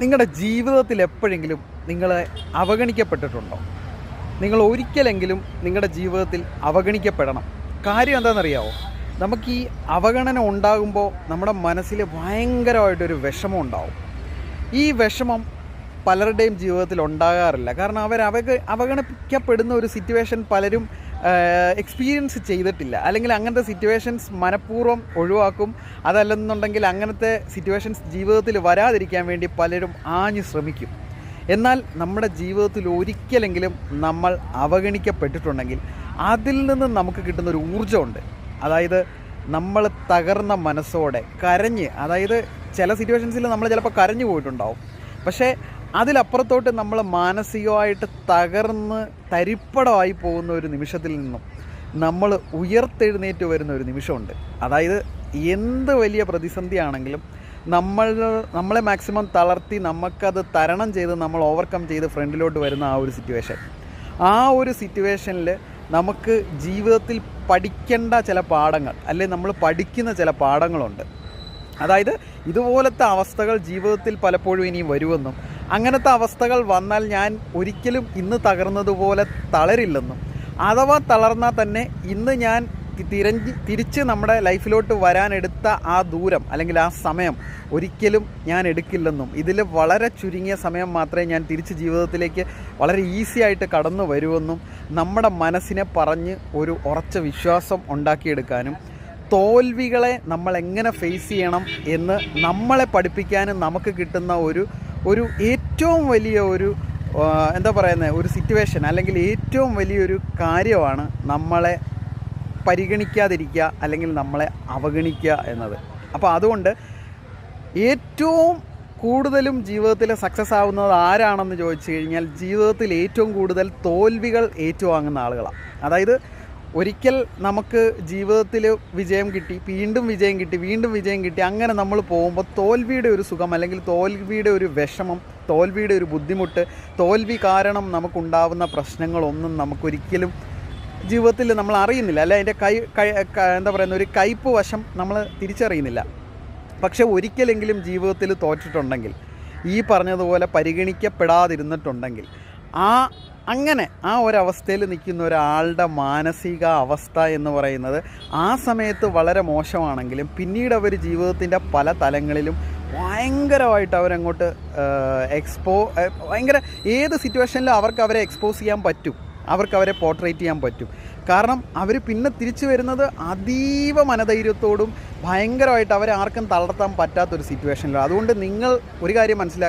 നിങ്ങളുടെ ജീവിതത്തിൽ എപ്പോഴെങ്കിലും നിങ്ങളെ അവഗണിക്കപ്പെട്ടിട്ടുണ്ടോ? നിങ്ങൾ ഒരിക്കലെങ്കിലും നിങ്ങളുടെ ജീവിതത്തിൽ അവഗണിക്കപ്പെടണം. കാര്യം എന്താണെന്നറിയാവോ? നമുക്ക് ഈ അവഗണന ഉണ്ടാകുമ്പോൾ നമ്മുടെ മനസ്സിൽ ഭയങ്കരമായിട്ടൊരു വിഷമം ഉണ്ടാവും. ഈ വിഷമം പലരുടെയും ജീവിതത്തിൽ ഉണ്ടാകാറില്ല. കാരണം അവർ അവഗ അവഗണിക്കപ്പെടുന്ന ഒരു സിറ്റുവേഷൻ പലരും എക്സ്പീരിയൻസ് ചെയ്തിട്ടില്ല. അല്ലെങ്കിൽ അങ്ങനത്തെ സിറ്റുവേഷൻസ് മനഃപൂർവം ഒഴിവാക്കും. അതല്ലെന്നുണ്ടെങ്കിൽ അങ്ങനത്തെ സിറ്റുവേഷൻസ് ജീവിതത്തിൽ വരാതിരിക്കാൻ വേണ്ടി പലരും ആഞ്ഞു ശ്രമിക്കും. എന്നാൽ നമ്മുടെ ജീവിതത്തിൽ ഒരിക്കലെങ്കിലും നമ്മൾ അവഗണിക്കപ്പെട്ടിട്ടുണ്ടെങ്കിൽ അതിൽ നിന്ന് നമുക്ക് കിട്ടുന്ന ഒരു ഊർജമുണ്ട്. അതായത് നമ്മൾ തകർന്ന മനസ്സോടെ കരഞ്ഞ് അതായത് ചില സിറ്റുവേഷൻസിൽ നമ്മൾ ചിലപ്പോൾ കരഞ്ഞു പോയിട്ടുണ്ടാവും. പക്ഷേ അതിലപ്പുറത്തോട്ട് നമ്മൾ മാനസികമായിട്ട് തകർന്ന് തരിപ്പടമായി പോകുന്ന ഒരു നിമിഷത്തിൽ നിന്നും നമ്മൾ ഉയർത്തെഴുന്നേറ്റ് വരുന്ന ഒരു നിമിഷമുണ്ട്. അതായത് എന്ത് വലിയ പ്രതിസന്ധിയാണെങ്കിലും നമ്മൾ നമ്മളെ മാക്സിമം തളർത്തി നമുക്കത് തരണം ചെയ്ത് നമ്മൾ ഓവർകം ചെയ്ത് ഫ്രണ്ടിലോട്ട് വരുന്ന ആ ഒരു സിറ്റുവേഷൻ ആ ഒരു സിറ്റുവേഷനിൽ നമുക്ക് ജീവിതത്തിൽ പഠിക്കേണ്ട ചില പാഠങ്ങൾ അല്ലെങ്കിൽ നമ്മൾ പഠിക്കുന്ന ചില പാഠങ്ങളുണ്ട്. അതായത് ഇതുപോലത്തെ അവസ്ഥകൾ ജീവിതത്തിൽ പലപ്പോഴും ഇനിയും വരുമെന്നും അങ്ങനത്തെ അവസ്ഥകൾ വന്നാൽ ഞാൻ ഒരിക്കലും ഇന്ന് തകർന്നതുപോലെ തളരില്ലെന്നും. അഥവാ തളർന്നാൽ തന്നെ ഇന്ന് ഞാൻ തിരഞ്ഞ് തിരിച്ച് നമ്മുടെ ലൈഫിലോട്ട് വരാനെടുത്ത ആ ദൂരം അല്ലെങ്കിൽ ആ സമയം ഒരിക്കലും ഞാൻ എടുക്കില്ലെന്നും. ഇതിൽ വളരെ ചുരുങ്ങിയ സമയം മാത്രമേ ഞാൻ തിരിച്ച് ജീവിതത്തിലേക്ക് വളരെ ഈസി ആയിട്ട് കടന്നു വരുമെന്നും നമ്മുടെ മനസ്സിനെ പറഞ്ഞ് ഒരു ഉറച്ച വിശ്വാസം ഉണ്ടാക്കിയെടുക്കാനും തോൽവികളെ നമ്മൾ എങ്ങനെ ഫേസ് ചെയ്യണം എന്ന് നമ്മളെ പഠിപ്പിക്കാനും നമുക്ക് കിട്ടുന്ന ഒരു ഒരു ഏറ്റവും വലിയ ഒരു എന്താ പറയുന്നത് ഒരു സിറ്റുവേഷൻ അല്ലെങ്കിൽ ഏറ്റവും വലിയൊരു കാര്യമാണ് നമ്മളെ പരിഗണിക്കാതിരിക്കുക അല്ലെങ്കിൽ നമ്മളെ അവഗണിക്കുക എന്നത്. അപ്പോൾ അതുകൊണ്ട് ഏറ്റവും കൂടുതലും ജീവിതത്തിൽ സക്സസ് ആവുന്നത് ആരാണെന്ന് ചോദിച്ചു കഴിഞ്ഞാൽ ജീവിതത്തിൽ ഏറ്റവും കൂടുതൽ തോൽവികൾ ഏറ്റുവാങ്ങുന്ന ആളുകളാണ്. അതായത് ഒരിക്കൽ നമുക്ക് ജീവിതത്തിൽ വിജയം കിട്ടി വീണ്ടും വിജയം കിട്ടി വീണ്ടും വിജയം കിട്ടി അങ്ങനെ നമ്മൾ പോകുമ്പോൾ തോൽവിയുടെ ഒരു സുഖം അല്ലെങ്കിൽ തോൽവിയുടെ ഒരു വിഷമം തോൽവിയുടെ ഒരു ബുദ്ധിമുട്ട് തോൽവി കാരണം നമുക്കുണ്ടാവുന്ന പ്രശ്നങ്ങളൊന്നും നമുക്കൊരിക്കലും ജീവിതത്തിൽ നമ്മൾ അറിയുന്നില്ല. അല്ലെ അതിന്റെ കൈ എന്താ പറയുന്ന ഒരു കയ്പ് വശം നമ്മൾ തിരിച്ചറിയുന്നില്ല. പക്ഷെ ഒരിക്കലെങ്കിലും ജീവിതത്തിൽ തോറ്റിട്ടുണ്ടെങ്കിൽ ഈ പറഞ്ഞതുപോലെ പരിഗണിക്കപ്പെടാതിരുന്നിട്ടുണ്ടെങ്കിൽ ആ അങ്ങനെ ആ ഒരവസ്ഥയിൽ നിൽക്കുന്ന ഒരാളുടെ മാനസിക അവസ്ഥ എന്ന് പറയുന്നത് ആ സമയത്ത് വളരെ മോശമാണെങ്കിലും പിന്നീട് അവർ ജീവിതത്തിന്റെ പല തലങ്ങളിലും ഭയങ്കരമായിട്ട് അവരങ്ങോട്ട് എക്സ്പോ ഭയങ്കര ഏത് സിറ്റുവേഷനിലും അവർക്ക് അവരെ എക്സ്പോസ് ചെയ്യാൻ പറ്റും. അവർക്ക് അവരെ പോർട്രേറ്റ് ചെയ്യാൻ പറ്റും. കാരണം അവർ പിന്നെ തിരിച്ചു വരുന്നത് അതീവ മനധൈര്യത്തോടും ഭയങ്കരമായിട്ട് അവരെ ആർക്കും തളർത്താൻ പറ്റാത്തൊരു സിറ്റുവേഷനിലാണ് അതുകൊണ്ട് നിങ്ങൾ ഒരു കാര്യം മനസ്സിലാക്കുക